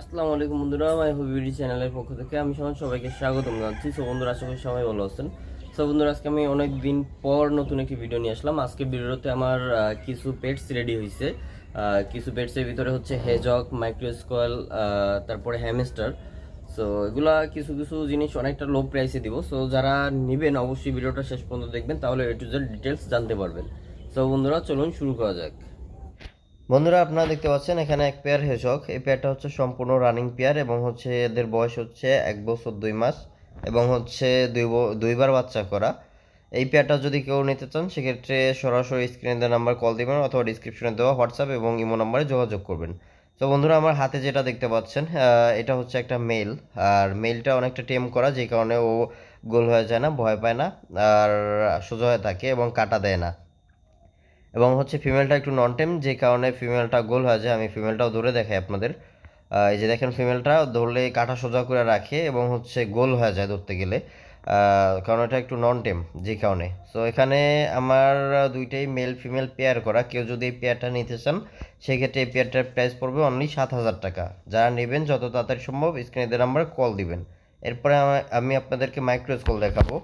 আসসালামু আলাইকুম বন্ধুরা মাই হবিডি চ্যানেলের পক্ষ থেকে আমি সবাই সবাইকে স্বাগতম জানাচ্ছি। সো বন্ধুরা, আশা করি সবাই ভালো আছেন। সো বন্ধুরা, আজকে আমি অনেক দিন পর নতুন একটি ভিডিও নিয়ে আসলাম। আজকে ভিডিওতে আমার কিছু পেটস রেডি হয়েছে কিছু পেটসের ভিতরে হচ্ছে হেজক মাইক্রোস্কোয়াল তারপরে হ্যামস্টার সো এগুলা কিছু কিছু জিনিস অনেকটা লো প্রাইসে দিব। সো যারা নেবেন, অবশ্যই ভিডিওটা শেষ পর্যন্ত দেখবেন। তাহলে এ টু জেড ডিটেলস জানতে পারবেন। সো বন্ধুরা, চলুন শুরু করা যাক। বন্ধুরা, আপনারা দেখতে পাচ্ছেন এখানে এক পেয়ার হেজক এই পেয়ারটা হচ্ছে সম্পূর্ণ রানিং পেয়ার এবং হচ্ছে এদের বয়স হচ্ছে এক বছর দুই মাস এবং হচ্ছে দুই দুইবার বাচ্চা করা। এই পেয়ারটা যদি কেউ নিতে চান, সেক্ষেত্রে সরাসরি স্ক্রিনে দেওয়া নাম্বার কল দিবেন অথবা ডিসক্রিপশনে দেওয়া হোয়াটসঅ্যাপ এবং ইমো নাম্বারে যোগাযোগ করবেন। তো বন্ধুরা, আমার হাতে যেটা দেখতে পাচ্ছেন এটা হচ্ছে একটা মেল আর মেলটা অনেকটা টেম করা, যে কারণে ও গোল হয়ে যায় না, ভয় পায় না, আর সোজা হয়ে থাকে এবং কাটা দেয় না। এবং হচ্ছে ফিমেলটা একটু নন টেম যে কারণে ফিমেলটা গোল হয়ে যায়, আমি ফিমেলটাও ধরে দেখাই আপনাদের। এই যে দেখেন ফিমেলটা ধরলে কাটা সোজা করে রাখে এবং হচ্ছে গোল হয়ে যায় ধরতে গেলে। কারণ এটা একটু নন টেম যে কারণে। সো এখানে আমার দুইটাই মেল ফিমেল পেয়ার করা। কেউ যদি এই পেয়ারটা নিতে চান, সেক্ষেত্রে এই পেয়ারটার প্রাইস পড়বে অনলি সাত হাজার টাকা। যারা নেবেন, যত তাড়াতাড়ি সম্ভব স্ক্রিনে নাম্বার কল দিবেন। এরপরে আমি আপনাদেরকে মাইক্রোস্কোল দেখাবো।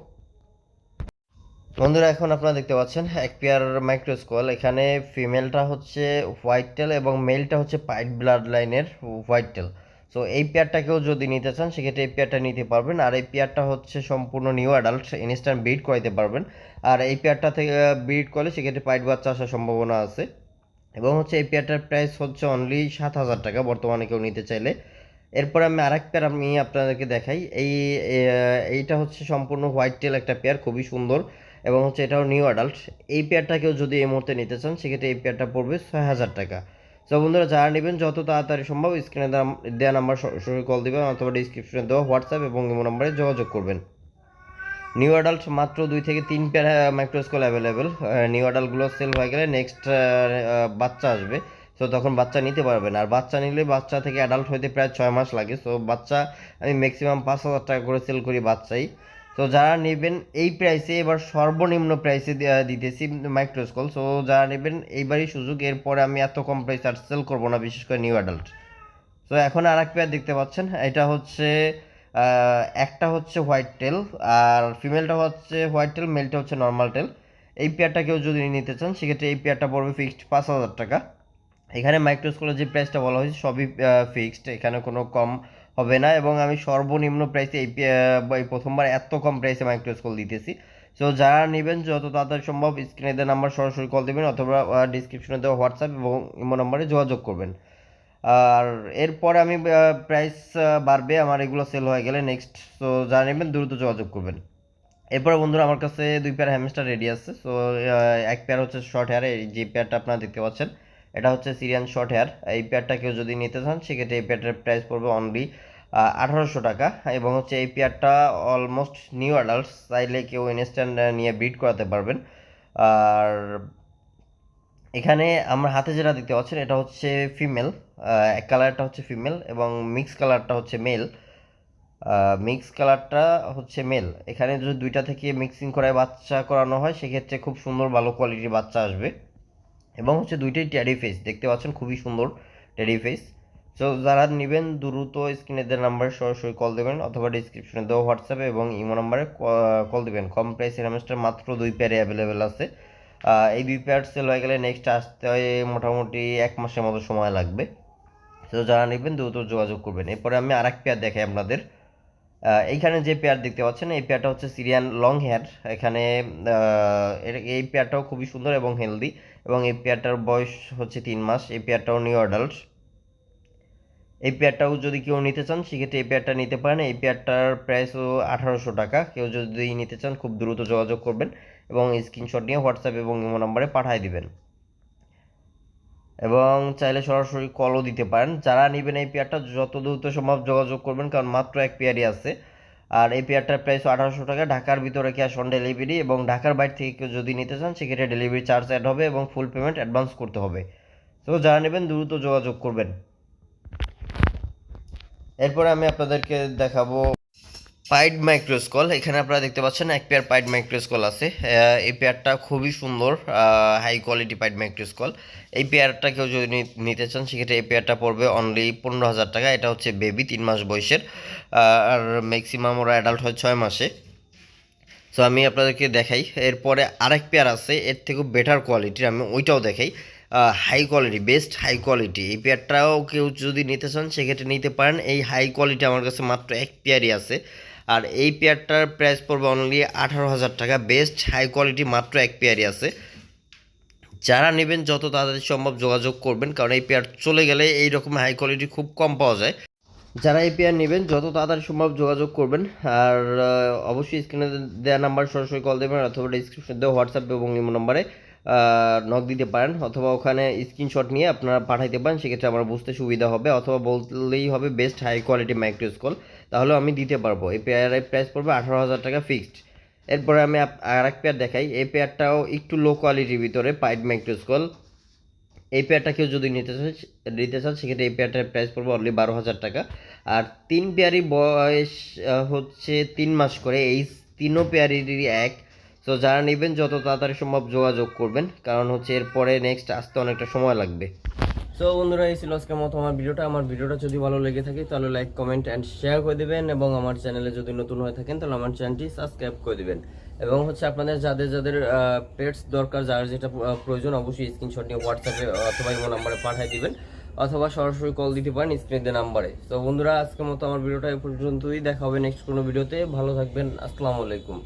বন্ধুরা, এখন আপনারা দেখতে পাচ্ছেন এক পেয়ার মাইক্রোস্কোল এখানে ফিমেলটা হচ্ছে হোয়াইট টেল এবং মেলটা হচ্ছে পাইট ব্লাড লাইনের হোয়াইট টেল সো এই পেয়ারটাকেও যদি নিতে চান, সেক্ষেত্রে এই পেয়ারটা নিতে পারবেন। আর এই পেয়ারটা হচ্ছে সম্পূর্ণ নিউ অ্যাডাল্ট ইনস্ট্যান্ট ব্রিড করাইতে পারবেন। আর এই পেয়ারটা থেকে ব্রিড করলে সেক্ষেত্রে পাইট বাচ্চা আসার সম্ভাবনা আছে। এবং হচ্ছে এই পেয়ারটার প্রাইস হচ্ছে অনলি সাত হাজার টাকা, বর্তমানে কেউ নিতে চাইলে। এরপর আমি আরেক পেয়ার আমি আপনাদেরকে দেখাই। এই এইটা হচ্ছে সম্পূর্ণ হোয়াইট টেল একটা পেয়ার খুবই সুন্দর। এবং হচ্ছে এটাও নিউ অ্যাডাল্ট এই পেয়ারটাকেও যদি এই মুহূর্তে নিতে চান, সেক্ষেত্রে এই পেয়ারটা পড়বে ছয় হাজার টাকা। তো বন্ধুরা, যারা নেবেন, যত তাড়াতাড়ি সম্ভব স্ক্রিনে দেওয়া নাম্বার সরাসরি কল দেবেন অথবা ডিসক্রিপশনে দেওয়া হোয়াটসঅ্যাপ এবং ইমো নাম্বারে যোগাযোগ করবেন। নিউ অ্যাডাল্ট মাত্র দুই থেকে তিন পেয়ার মাইক্রোস্কোল অ্যাভেলেবেল নিউ অ্যাডাল্টগুলো সেল হয়ে গেলে নেক্সট বাচ্চা আসবে। তো তখন বাচ্চা নিতে পারবেন। আর বাচ্চা নিলে বাচ্চা থেকে অ্যাডাল্ট হইতে প্রায় ছয় মাস লাগে। তো বাচ্চা আমি ম্যাক্সিমাম পাঁচ হাজার টাকা করে সেল করি বাচ্চাই। তো যারা নেবেন এই প্রাইসে এবার সর্বনিম্ন প্রাইসে দিতেছি মাইক্রোস্কোল সো যারা নেবেন এইবারই সুযোগ, এরপরে আমি এত কম প্রাইস আর সেল করব না, বিশেষ করে নিউ অ্যাডাল্ট তো এখন আর এক পেয়ার দেখতে পাচ্ছেন, এটা হচ্ছে একটা হচ্ছে হোয়াইট টেল আর ফিমেলটা হচ্ছে হোয়াইট টেল মেলটা হচ্ছে নর্মাল টেল এই পেয়ারটা কেউ যদি নিতে চান, সেক্ষেত্রে এই পেয়ারটা পড়বে ফিক্সড পাঁচ হাজার টাকা। এখানে মাইক্রোস্কোলের যে প্রাইসটা বলা হয়েছে, সবই ফিক্সড এখানে কোনো কম হবে না এবং আমি সর্বনিম্ন প্রাইসে এই প্রথমবার এত কম প্রাইসে মাইক্রোস্কোল দিতেছি। সো যারা নেবেন, যত তাড়াতাড়ি সম্ভব স্ক্রিনে দেওয়া নাম্বার সরাসরি কল দেবেন অথবা ডিসক্রিপশনে দেওয়া হোয়াটসঅ্যাপ এবং ইমো নাম্বারে যোগাযোগ করবেন। আর এরপরে আমি প্রাইস বাড়বে, আমার এগুলো সেল হয়ে গেলে নেক্সট সো যারা নেবেন, দ্রুত যোগাযোগ করবেন। এরপরে বন্ধুরা, আমার কাছে দুই পেয়ার হ্যামস্টার রেডি আছে। সো এক পেয়ার হচ্ছে শর্ট হেয়ার যে পেয়ারটা আপনারা দেখতে পাচ্ছেন। এটা হচ্ছে সিরিয়ান শর্ট হেয়ার এই পেয়ারটা কেউ যদি নিতে চান, সেক্ষেত্রে এই পেয়ারটার প্রাইস পড়বে অনলি আঠারোশো টাকা। এবং হচ্ছে এই পেয়ারটা অলমোস্ট নিউ অ্যাডাল্টস চাইলে কেউ ইনস্ট্যান্ট নিয়ে ব্রিড করাতে পারবেন। আর এখানে আমার হাতে যেটা দেখতে পাচ্ছেন, এটা হচ্ছে ফিমেল এক কালারটা হচ্ছে ফিমেল এবং মিক্স কালারটা হচ্ছে মেল মিক্স কালারটা হচ্ছে মেল এখানে যদি দুইটা থেকে মিক্সিং করে বাচ্চা করানো হয়, সেক্ষেত্রে খুব সুন্দর ভালো কোয়ালিটির বাচ্চা আসবে। এবং হচ্ছে দুইটাই ট্যাডি ফেস দেখতে পাচ্ছেন খুবই সুন্দর ট্যাডি ফেস সো যারা নেবেন দ্রুত স্ক্রিনে দেওয়া নাম্বারে সরাসরি কল দেবেন অথবা ডিসক্রিপশনে দেওয়া হোয়াটসঅ্যাপে এবং ইমো নাম্বারে কল দেবেন। কম প্রাইসের হ্যামস্টার মাত্র দুই পেয়ারে অ্যাভেলেবেল আছে। এই দুই পেয়ার সেল হয়ে গেলে নেক্সট আসতে হয় মোটামুটি এক মাসের মতো সময় লাগবে। তো যারা নেবেন দ্রুত যোগাযোগ করবেন। এরপরে আমি আরেক পেয়ার দেখাই আপনাদের। এইখানে যে পেয়ার দেখতে পাচ্ছেন, এই পেয়ারটা হচ্ছে সিরিয়ান লং হেয়ার এখানে এই পেয়ারটাও খুবই সুন্দর এবং হেলদি এবং এই পেয়ারটার বয়স হচ্ছে তিন মাস। এই পেয়ারটাও নিউ অ্যাডাল্ট এই পেয়ারটাও যদি কেউ নিতে চান, সেক্ষেত্রে এই পেয়ারটা নিতে পারেন। এই পেয়ারটার প্রাইসও আঠারোশো টাকা। কেউ যদি নিতে চান, খুব দ্রুত যোগাযোগ করবেন এবং স্ক্রিনশট নিয়ে হোয়াটসঅ্যাপ এবং ইমো নাম্বারে পাঠিয়ে দিবেন। এবং চাইলে সরাসরি কলও দিতে পারেন। যারা নেবেন এই পেয়ারটা যত দ্রুত সম্ভব যোগাযোগ করবেন, কারণ মাত্র এক পেয়ারই আছে। আর এই পেয়ারটার প্রাইস আঠারোশো টাকা। ঢাকার ভিতরে ক্যাশ অন ডেলিভারি এবং ঢাকার বাইরে থেকে কেউ যদি নিতে চান, সেক্ষেত্রে ডেলিভারি চার্জ অ্যাড হবে এবং ফুল পেমেন্ট অ্যাডভান্স করতে হবে। তো যারা নেবেন, দ্রুত যোগাযোগ করবেন। এরপরে আমি আপনাদেরকে দেখাবো পাইড মাইক্রোস্কল, এখানে আপনারা দেখতে পাচ্ছেন এক পেয়ার পাইড মাইক্রোস্কল আছে। এই পেয়ারটা খুবই সুন্দর হাই কোয়ালিটি পাইড মাইক্রোস্কল। এই পেয়ারটা কেউ যদি নিতে চান, সেক্ষেত্রে এই পেয়ারটা পড়বে অনলি পনেরো হাজার টাকা। এটা হচ্ছে বেবি তিন মাস বয়সের। আর ম্যাক্সিমাম ওরা অ্যাডাল্ট হয় ছয় মাসে। সো আমি আপনাদেরকে দেখাই। এরপরে আরেক পেয়ার আছে, এর থেকেও বেটার কোয়ালিটির আমি ওইটাও দেখাই। High quality best high quality এই পেয়ারটাও কেউ যদি নিতে চান, সেক্ষেত্রে নিতে পারেন। এই হাই কোয়ালিটি আমার কাছে মাত্র এক পেয়ারই আছে। আর এই পেয়ারটার প্রাইস পড়বে অনলি আঠারো হাজার টাকা। বেস্ট হাই কোয়ালিটি মাত্র এক পেয়ারই আছে। যারা নেবেন, যত তাড়াতাড়ি সম্ভব যোগাযোগ করবেন, কারণ এই পেয়ার চলে গেলে এই রকম হাই কোয়ালিটি খুব কম পাওয়া যায়। যারা এই পেয়ার নেবেন, যত তাড়াতাড়ি সম্ভব যোগাযোগ করবেন। আর অবশ্যই স্ক্রিনে দেওয়া নাম্বার সরাসরি কল দেবেন, অথবা ডিসক্রিপশন দেওয়া হোয়াটসঅ্যাপ এবং ইমো নাম্বারে নক দিতে পারেন অথবা ওখানে স্ক্রিনশট নিয়ে আপনারা পাঠাইতে পারেন, সেক্ষেত্রে আমার বুঝতে সুবিধা হবে। অথবা বললেই হবে বেস্ট হাই কোয়ালিটি মাইক্রোস্কল তাহলে আমি দিতে পারব। এই পেয়ারের প্রাইস পড়বে আঠারো হাজার টাকা ফিক্সড এরপরে আমি আর এক পেয়ার দেখাই। এই পেয়ারটাও একটু লো কোয়ালিটির ভিতরে পাইড মাইক্রোস্কল এই পেয়ারটা কেউ যদি নিতে চান নিতে চান, সেক্ষেত্রে এই পেয়ারটার প্রাইস পড়বে অনলি বারো হাজার টাকা। আর তিন পেয়ারই বয়স হচ্ছে তিন মাস করে, এই তিনও পেয়ারেরই এক। তো যারা নেবেন, যত তাড়াতাড়ি সম্ভব যোগাযোগ করবেন। কারণ হচ্ছে এরপরে নেক্সট আসতে অনেকটা সময় লাগবে। সো বন্ধুরা, এই ছিল আজকের মতো আমার ভিডিওটা। আমার ভিডিওটা যদি ভালো লেগে থাকে, তাহলে লাইক কমেন্ট অ্যান্ড শেয়ার করে দেবেন। এবং আমার চ্যানেলে যদি নতুন হয়ে থাকেন, তাহলে আমার চ্যানেলটি সাবস্ক্রাইব করে দেবেন। এবং হচ্ছে আপনাদের যাদের যাদের পেটস দরকার, যার যেটা প্রয়োজন, অবশ্যই স্ক্রিনশট নিয়ে হোয়াটসঅ্যাপে অথবা ইমো নাম্বারে পাঠিয়ে দিবেন। অথবা সরাসরি কল দিতে পারেন স্ক্রিনে নাম্বারে তো বন্ধুরা, আজকের মতো আমার ভিডিওটা এই পর্যন্তই। দেখা হবে নেক্সট কোনো ভিডিওতে ভালো থাকবেন। আসসালামু আলাইকুম।